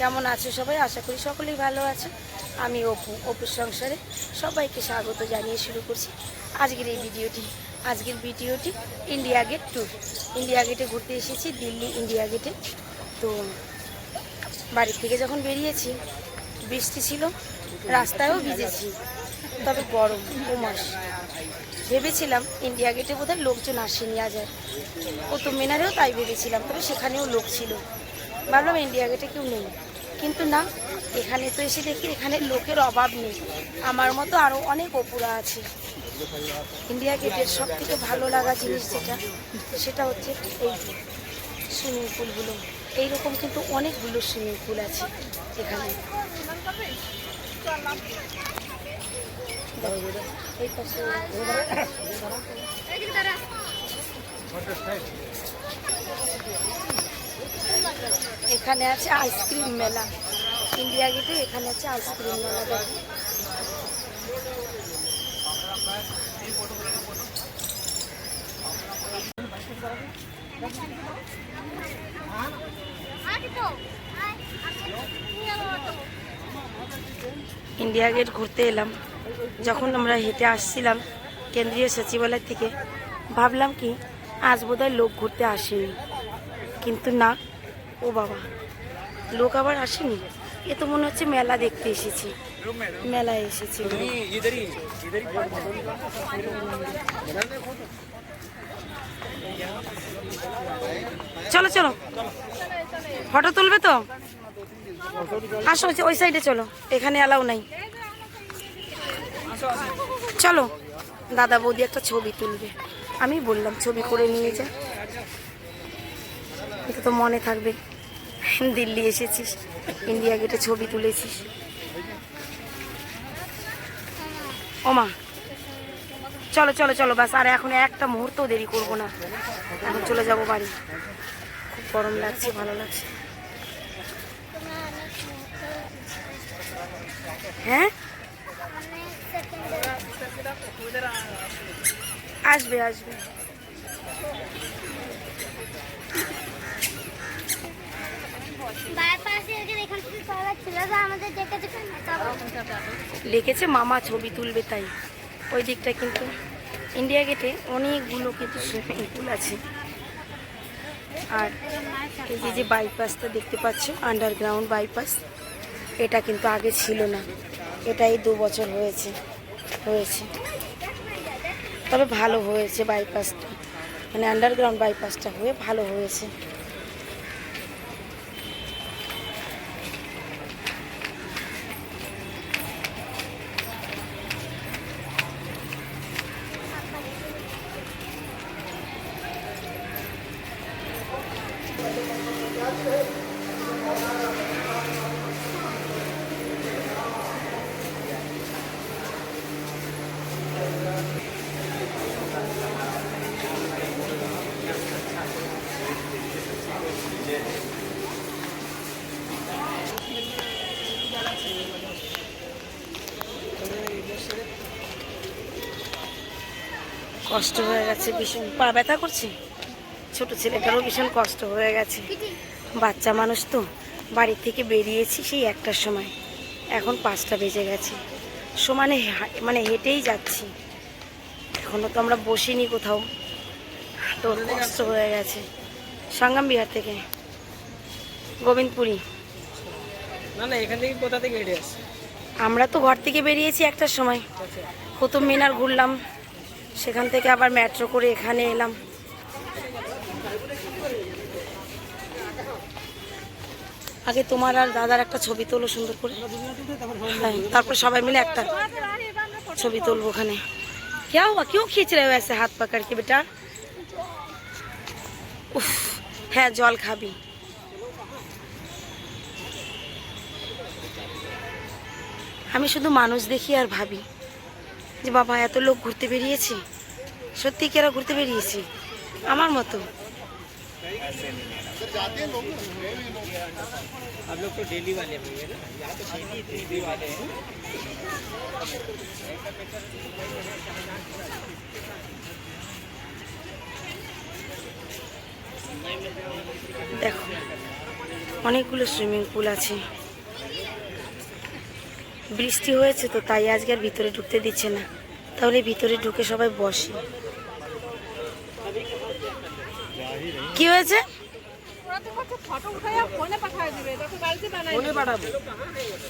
কেমন আছো সবাই? আশা করি সকলেই ভালো আছে। আমি অপু, অপুর সংসারে সবাইকে স্বাগত জানিয়ে শুরু করছি আজকের এই ভিডিওটি। আজকের ভিডিওটি ইন্ডিয়া গেট ট্যুর। ইন্ডিয়া গেটে ঘুরতে এসেছি, দিল্লি ইন্ডিয়া গেটে। তো বাড়ি থেকে যখন বেরিয়েছি, বৃষ্টি ছিল, রাস্তায়ও ভিজেছি, তবে গরম উমাস ভেবেছিলাম ইন্ডিয়া গেটে বোধহয় লোকজন আসেনি আজ আর। কত মিনারেও তাই ভেবেছিলাম, তবে সেখানেও লোক ছিল। ভাবলাম ইন্ডিয়া গেটে কেউ নেই। কিন্তু না, এখানে তো এসে দেখি এখানে লোকের অভাব নেই। আমার মতো আরও অনেক অপুরা আছে। ইন্ডিয়া গেটের সব থেকে ভালো লাগা জিনিস যেটা, সেটা হচ্ছে এই সুইমিং পুলগুলো। এইরকম কিন্তু অনেকগুলো সুইমিং পুল আছে এখানে। এই পাশে এখানে আছে আইসক্রিম মেলা। ইন্ডিয়া গেটে এখানে আছে আইসক্রিম মেলা দেখো। ইন্ডিয়া গেট ঘুরতে এলাম। যখন আমরা হেঁটে আসছিলাম কেন্দ্রীয় সচিবালয় থেকে, ভাবলাম কি, আজ বোধহয় লোক ঘুরতে আসেনি। কিন্তু না ও বাবা। লোক আবার আসেনি? এ তো মনে হচ্ছে মেলা দেখতে এসেছি। মেলায় এসেছি চলো চলো। ফটো তুলবে তো? আসো ওই সাইডে চলো। এখানে অ্যালাউ নাই। চলো। দাদা বৌদি একটা ছবি তুলবে। আমি বললাম ছবি করে নিয়ে যা। এটা তো মনে থাকবে। দিল্লি এসেছিস, ইন্ডিয়া গেটে ছবি তুলেছিস। ওমা, চলো চলো চলো বাস আর এখন একটা মুহূর্ত দেরি করব না। এখন চলে যাব বাড়ি। খুব গরম লাগছে, ভালো লাগছে। হ্যাঁ? আসবে আসবে বাইপাসে এখান থেকে করা ছিল তো আমাদের দেখে দেখে লিখেছে, মামা ছবি তুলবে তাই। ওই দিকটা কিন্তু ইন্ডিয়া গেটে অনেকগুলো কিন্তু সুইমিং পুল আছে। আর এই যে যে বাইপাসটা দেখতে পাচ্ছ আন্ডারগ্রাউন্ড বাইপাস এটা কিন্তু আগে ছিল না। এটা এই দু বছর হয়েছে হয়েছে। তবে ভালো হয়েছে বাইপাসটা মানে আন্ডারগ্রাউন্ড বাইপাসটা হয়ে ভালো হয়েছে। কষ্ট হয়ে গেছে ভীষণ পা ব্যথা করছে। ছোট ছেলেটারও ভীষণ কষ্ট হয়ে গেছে। বাচ্চা মানুষ তো বাড়ি থেকে বেরিয়েছি সেই একটার সময়। এখন পাঁচটা বেজে গেছে। সমানে মানে হেঁটেই যাচ্ছি। এখনও তো আমরা বসিনি কোথাও। তো কষ্ট হয়ে গেছে। সংগ্রাম বিহার থেকে। গোবিন্দপুরি। না না এখান থেকে কোথা থেকে হেঁটে আমরা তো ঘর থেকে বেরিয়েছি একটার সময়। কুতুব মিনার ঘুরলাম। সেখান থেকে আবার মেট্রো করে এখানে এলাম আগে তোমার আর দাদার একটা ছবি তোলো সুন্দর করে হ্যাঁ তারপর সবাই মিলে একটা ছবি তুলবো ওখানে क्या हुआ क्यों खींच रहे हो ऐसे हाथ पकड़ के बेटा উফ হ্যাঁ জল খাবি আমি শুধু মানুষ দেখি আর ভাবি যে বাবা এত লোক ঘুরতে বেরিয়েছে সত্যি কি এরা ঘুরতে বেরিয়েছে আমার মতো आप लोग तो डेली वाले होंगे ना यहाँ तो डेली डेली वाले हैं দেখো অনেকগুলো সুইমিং পুল আছে বৃষ্টি হয়েছে তো তাই আজকে আর ভিতরে ঢুকতে দিচ্ছে না তাহলে ভিতরে ঢুকে সবাই বসে কি হয়েছে?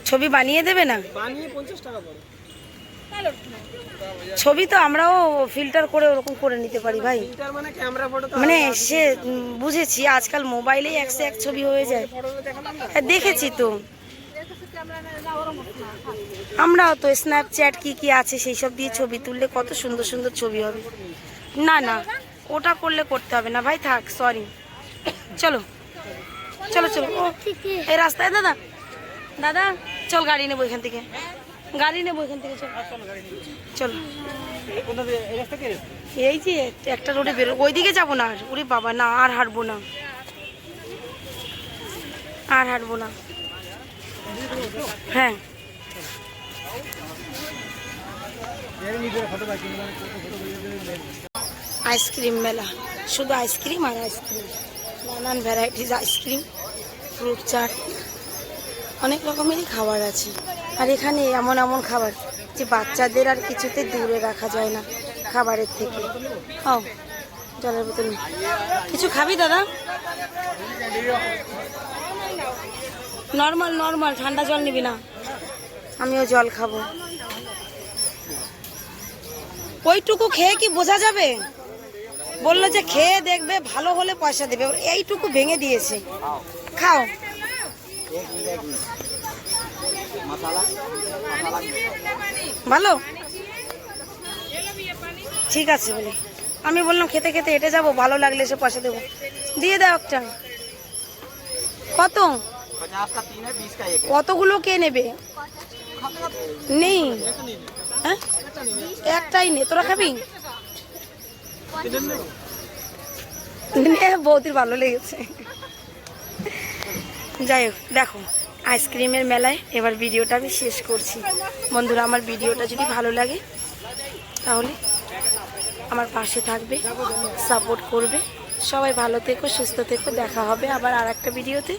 ছবি বানিয়ে দেবে না? ছবি তো আমরাও ফিল্টার করে ওরকম করে নিতে পারি ভাই। মানে মানে সে বুঝেছি আজকাল মোবাইলেই একশো এক ছবি হয়ে যায়। হ্যাঁ, দেখেছি তো। আমরাও তো স্ন্যাপচ্যাট কি কি আছে সেই সব দিয়ে ছবি তুললে কত সুন্দর সুন্দর ছবি হবে। না না। ওটা করলে করতে হবে না। ভাই থাক সরি চলো চলো চলো। ও, এই রাস্তায়, দাদা দাদা, চল গাড়ি নেব এখান থেকে। গাড়ি নেব এখান থেকে, চল। চলো। এই যে, একটা রোডে বেরো, ওইদিকে যাব না আর। ওরে বাবা, না, আর হাঁটবো না। আর হাঁটবো না। হ্যাঁ। আইসক্রিম মেলা। শুধু আইসক্রিম আর আইসক্রিম। নানান varieties ice cream fruit chaat অনেক রকমেরই খাবার আছে। আর এখানে এমন এমন খাবার যে বাচ্চাদের আর কিছুতে দূরে রাখা যায় না খাবারের থেকে। ও জলের বোতল কিছু খাবি দাদা? নর্মাল নর্মাল ঠান্ডা জল নিবি না। আমিও জল খাব। ওইটুকু খেয়ে কি বোঝা যাবে? বলল যে খেয়ে দেখবে, ভালো হলে পয়সা দেবে। এইটুকু ভেঙে দিয়েছে। খাও। ভালো? ঠিক আছে বলে। আমি বললাম, খেতে খেতে হেঁটে যাব, ভালো লাগলে সে পয়সা দেবো। দিয়ে দাও একটা। কত? কতগুলো কে নেবে? নেই। হ্যাঁ? একটাই নে। তোরা খাবি? বৌদির ভালো লেগেছে। যাই হোক, দেখো, আইসক্রিমের মেলায় এবার ভিডিওটা আমি শেষ করছি। বন্ধুরা, আমার ভিডিওটা যদি ভালো লাগে, তাহলে আমার পাশে থাকবে সাপোর্ট করবে। সবাই ভালো থেকো, সুস্থ থেকো, দেখা হবে আবার আর একটা ভিডিওতে।